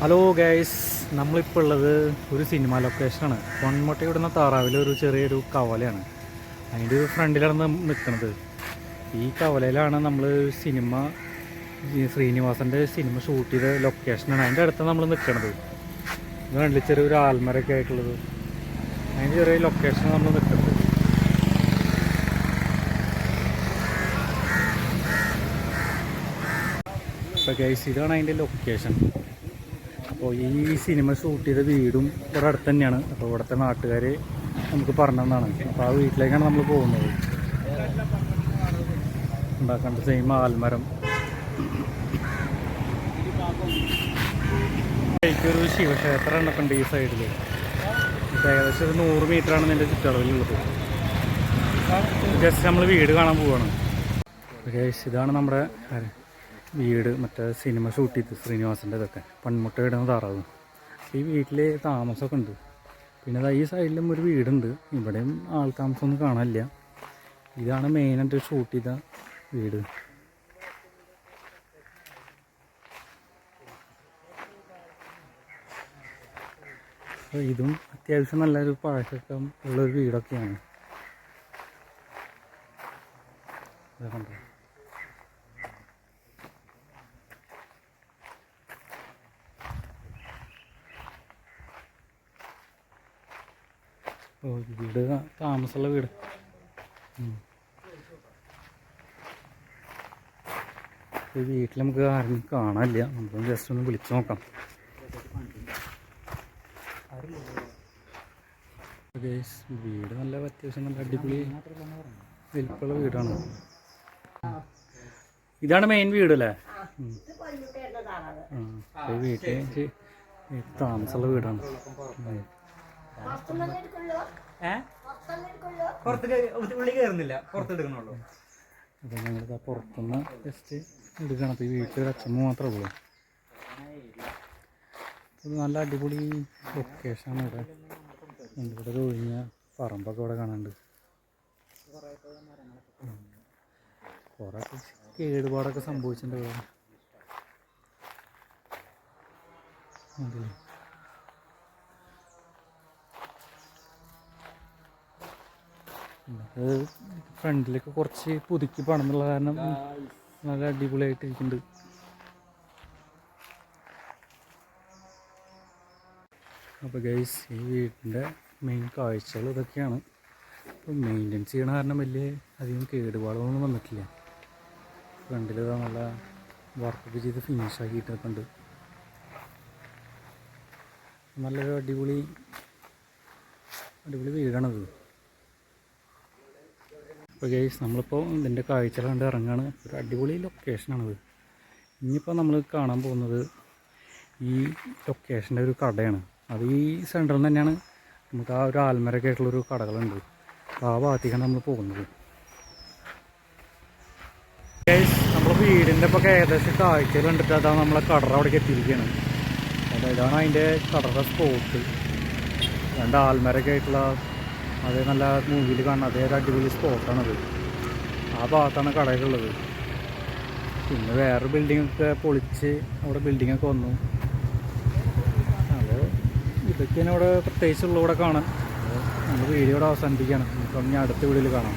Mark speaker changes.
Speaker 1: Hello guys നമ്മളിപ്പോൾ ഉള്ളത് ഒരു സിനിമ ലൊക്കേഷനാണ് പൊന്മുട്ട ഇവിടുന്ന താറാവിലെ ഒരു ചെറിയൊരു കവലയാണ്. അതിന്റെ ഒരു ഫ്രണ്ടിലാണ് നിൽക്കുന്നത് ഈ കവലയിലാണ് നമ്മൾ സിനിമ ശ്രീനിവാസന്റെ സിനിമ ഷൂട്ട് ചെയ്ത ലൊക്കേഷനാണ് അതിന്റെ അടുത്താണ് നമ്മൾ നിൽക്കുന്നത് കണ്ടില്ല? ചെറിയൊരു ആൽമരൊക്കെ ആയിട്ടുള്ളത്. അതിന്റെ ചെറിയ ലൊക്കേഷനാണ് നമ്മൾ നിൽക്കുന്നത് അപ്പോൾ ഗൈസ് ഇതാണ് അതിന്റെ ലൊക്കേഷൻ അപ്പോൾ ഈ സിനിമ ഷൂട്ട് ചെയ്ത വീടും ഇവിടെ അടുത്ത് തന്നെയാണ്. അപ്പോൾ ഇവിടുത്തെ നാട്ടുകാർ നമുക്ക് പറഞ്ഞതാണ് അപ്പോൾ ആ വീട്ടിലേക്കാണ് നമ്മൾ പോകുന്നത്. ഉണ്ടാക്കേണ്ട സെയിം ആൽമരം. ഒരു ശിവക്ഷേത്രമാണ് അപ്പം ഈ സൈഡിൽ ഏകദേശം ഒരു നൂറ് മീറ്ററാണ് ഇതിന്റെ ചുറ്റളവിലുള്ളത്. ജസ്റ്റ് നമ്മൾ വീട് കാണാൻ പോവാണ്. ഇതാണ് നമ്മുടെ? വീട് മറ്റേ സിനിമ ഷൂട്ട് ചെയ്ത് ശ്രീനിവാസന്റെ ഇതൊക്കെ പൺമുട്ട ഇടുന്ന താറാവ്. ഈ വീട്ടിൽ താമസമൊക്കെ ഉണ്ട് പിന്നെ ദാ ഈ സൈഡിലും ഒരു വീടുണ്ട്. ഇവിടെയും ആൾ താമസമൊന്നും കാണാനില്ല. ഇതാണ് മെയിനായിട്ട് ഷൂട്ട് ചെയ്ത വീട്. അപ്പോൾ ഇതും അത്യാവശ്യം നല്ലൊരു പഴക്കം ഉള്ളൊരു വീടൊക്കെയാണ്. ഇത് വീട് താമസമുള്ള വീട്. വീട്ടിൽ നമുക്ക് ആരും കാണാനില്ല. നമുക്ക് ജസ്റ്റ് ഒന്ന് വിളിച്ചു നോക്കാം. വീട് നല്ല അത്യാവശ്യം നല്ല അടിപൊളി വലിപ്പുള്ള വീടാണ്. ഇതാണ് മെയിൻ വീട് അല്ലേ? വീട്ടിൽ താമസമുള്ള വീടാണ്. ഉം.
Speaker 2: പുറത്തേക്ക് ഉള്ളി കയറുന്നില്ല. പുറത്തെടുക്കണുള്ളൂ.
Speaker 1: അപ്പോൾ ഞങ്ങളിതാ പുറത്തുനിന്ന് ജസ്റ്റ് എടുക്കണം. ഈ വീട്ടിൽ അച്ഛമ്മ മാത്രമേ ഉള്ളൂ. ഇത് നല്ല അടിപൊളി ലൊക്കേഷനാണ് ഇവിടെ. ഇവിടെ ഒരു ഒഴിഞ്ഞ പറമ്പൊക്കെ ഇവിടെ കാണാനുണ്ട്. ഉം. കുറേ കേടുപാടൊക്കെ സംഭവിച്ചിട്ടുണ്ട് ഇവിടെ. അതെ അത് ഫ്രണ്ടിലേക്ക് കുറച്ച് പുതുക്കി പണിന്നുള്ള കാരണം നല്ല അടിപൊളിയായിട്ട് ഇരിക്കുന്നുണ്ട് അപ്പോൾ ഗൈസ് ഈ വീടിന്റെ മെയിൻ കാഴ്ചകൾ ഇതൊക്കെയാണ്. ഇപ്പോൾ മെയിന്റെനൻസ് ചെയ്യണ കാരണം വലിയ അധികം കേടുപാടുകളൊന്നും വന്നിട്ടില്ല. ഫ്രണ്ടിൽ നല്ല വർക്കൊക്കെ ചെയ്ത് ഫിനിഷ് ആക്കിയിട്ടൊക്കെ ഉണ്ട് നല്ലൊരു അടിപൊളി അടിപൊളി വീടാണത്. അപ്പോൾ ഗൈസ് നമ്മളിപ്പോൾ ഇതിന്റെ കാഴ്ചകൾ കണ്ട് ഇറങ്ങുകയാണ് ഒരു അടിപൊളി ലൊക്കേഷനാണിത് ഇനിയിപ്പോൾ നമ്മൾ കാണാൻ പോകുന്നത് ഈ ലൊക്കേഷന്റെ ഒരു കടയാണ്. അത് ഈ സെന്ററിൽ തന്നെയാണ്. നമുക്ക് ആ ഒരു ആൽമരൊക്കെ ആയിട്ടുള്ളൊരു കടകളുണ്ട്. അപ്പോൾ ആ ഭാഗത്തേക്കാണ് നമ്മൾ പോകുന്നത്. നമ്മൾ വീടിന്റെ ഇപ്പോൾ ഏകദേശം കാഴ്ചകൾ കണ്ടിട്ട് അതാണ് നമ്മളെ കടറ അവിടേക്ക് എത്തിയിരിക്കുകയാണ് അപ്പോൾ ഇതാണ് അതിന്റെ കടറ സ്പോട്ട് രണ്ട് ആൽമരൊക്കെ ആയിട്ടുള്ള അത് നല്ല മൂവിയിൽ കാണുന്ന അതേ ഒരു അടിപൊളി സ്പോട്ടാണത്. ആ ഭാഗത്താണ് കടകളുള്ളത് പിന്നെ വേറെ ബിൽഡിങ്ങൊക്കെ പൊളിച്ച് അവിടെ ബിൽഡിങ്ങൊക്കെ വന്നു. അത് ഇതൊക്കെയാണ് ഇവിടെ പ്രത്യേകിച്ചുള്ള ഇവിടെ കാണാൻ. നമ്മൾ വീഡിയോ ഇവിടെ അവസാനിപ്പിക്കുകയാണ്. നമുക്ക് ഇനി അടുത്ത വീഡിയോയിൽ കാണാം.